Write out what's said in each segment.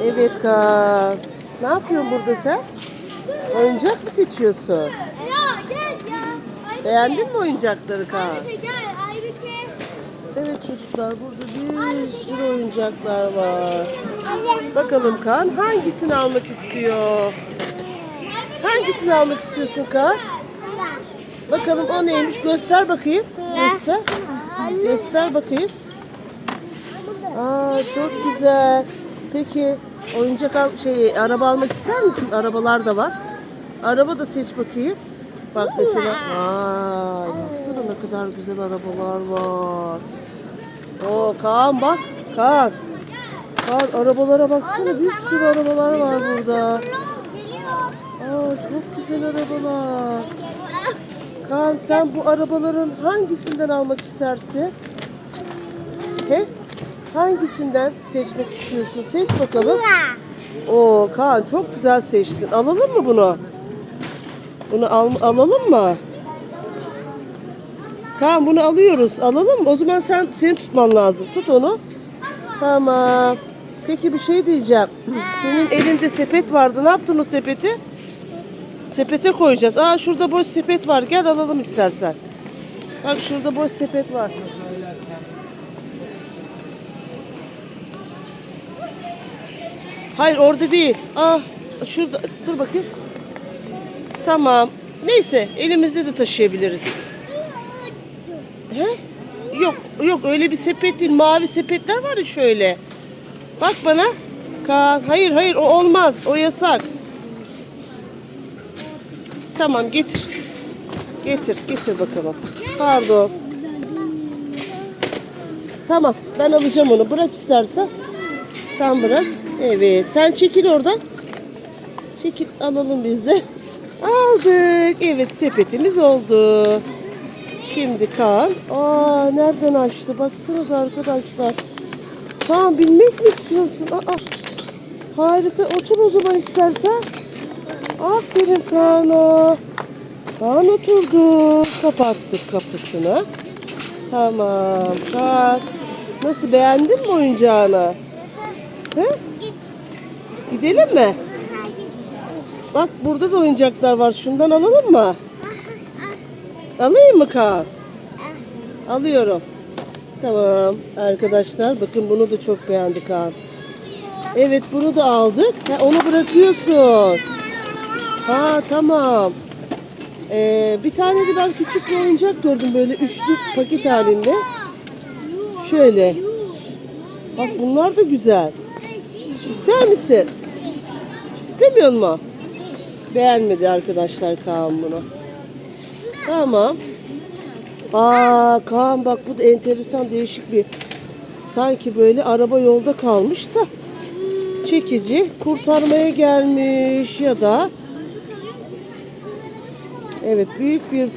Evet Kaan. Ne yapıyorsun burada sen? Oyuncak mı seçiyorsun? Ya gel ya. Beğendin mi oyuncakları Kaan? Gel. Evet çocuklar burada bir sürü oyuncaklar var. Bakalım Kaan hangisini almak istiyor? Hangisini almak istiyorsun Kaan? Bakalım o neymiş göster bakayım. Göster. Göster bakayım. Aa çok güzel. Peki oyuncak al şey araba almak ister misin? Arabalar da var. Araba da seç bakayım. Bak mesela. Vay baksana ne kadar güzel arabalar var. Oo Kaan bak. Kaan. Kaan arabalara baksana bir sürü arabalar var burada. Aa çok güzel arabalar. Kaan sen bu arabaların hangisinden almak istersin? He? Hangisinden seçmek istiyorsun? Seç bakalım. Oo Kaan çok güzel seçtin. Alalım mı bunu? Bunu al, alalım mı? Kaan bunu alıyoruz. Alalım mı? O zaman sen seni tutman lazım. Tut onu. Tamam. Peki bir şey diyeceğim. Senin elinde sepet vardı. Ne yaptın o sepeti? Sepete koyacağız. Aa şurada boş sepet var. Gel alalım istersen. Bak şurada boş sepet var. Hayır orada değil. Aa şurada dur bakayım. Tamam. Neyse elimizde de taşıyabiliriz. He? Yok yok öyle bir sepet değil. Mavi sepetler var ya şöyle. Bak bana. Kaan. Hayır hayır o olmaz. O yasak. Tamam getir. Getir getir bakalım. Pardon. Tamam ben alacağım onu. Bırak istersen. Sen bırak. Evet sen çekil oradan. Çekil alalım biz de. Aldık. Evet sepetimiz oldu. Şimdi Kaan. Aa nereden açtı? Baksanız arkadaşlar. Kaan bilmek mi istiyorsun? Aa, harika. Otur o zaman istersen. Aferin Kaan'a. Kaan oturdu. Kapattık kapısını. Tamam. Kaan. Nasıl beğendin mi oyuncağını? He? Git. Gidelim mi? Git. Bak burada da oyuncaklar var. Şundan alalım mı? Alayım mı Kaan? Alıyorum. Tamam arkadaşlar bakın bunu da çok beğendi Kaan. Evet bunu da aldık. Ha, onu bırakıyorsun. Ha tamam. Ee, bir tane de ben küçük bir oyuncak gördüm böyle üçlü paket halinde. Şöyle. Bak bunlar da güzel. İster misin? İstemiyor mu? Beğenmedi arkadaşlar Kaan bunu. Tamam. Aa Kaan bak bu da enteresan değişik bir sanki böyle araba yolda kalmış da çekici kurtarmaya gelmiş ya da evet büyük bir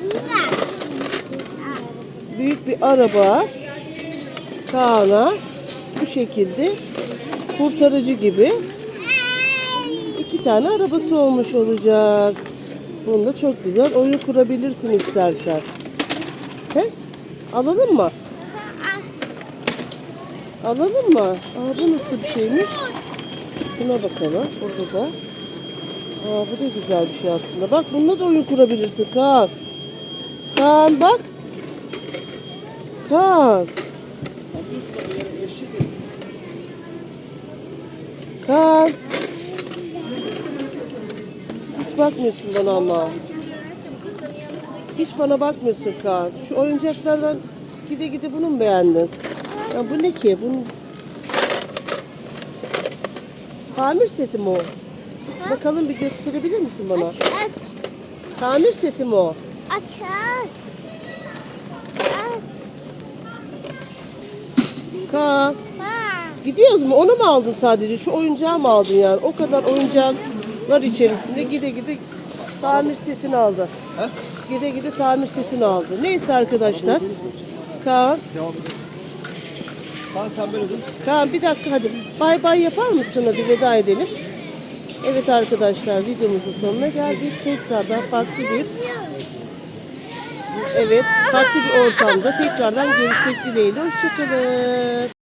büyük bir araba Kaan'a bu şekilde kurtarıcı gibi iki tane arabası olmuş olacak. Bunda çok güzel oyun kurabilirsin istersen. He? Alalım mı? Alalım mı? Aa, bu nasıl bir şeymiş? Buna bakalım. Burada da. Aa, bu da güzel bir şey aslında. Bak bununla da oyun kurabilirsin Kaan. Kaan bak. Kaan. Kaan. Hiç bakmıyorsun bana ama. Hiç bana bakmıyorsun Kaan. Şu oyuncaklardan gide gide bunu mu beğendin? Ya bu ne ki? Bunun... Tamir seti mi o? Bakalım bir gösterebilir misin bana? Aç, aç, Tamir seti mi o? aç, aç. Aç. Kaan. Gidiyoruz mu? Onu mu aldın sadece? Şu oyuncağı mı aldın yani? O kadar oyuncaklar içerisinde gide gide tamir setini aldı. Gide gide tamir setini aldı. Neyse arkadaşlar. Kaan. Kaan sen böyle dur. Kaan bir dakika hadi. Bay bay yapar mısın? Hadi veda edelim. Evet arkadaşlar videomuzun sonuna geldik. Tekrardan farklı bir Evet farklı bir ortamda tekrardan görüşmek dileğiyle. Hoşçakalın.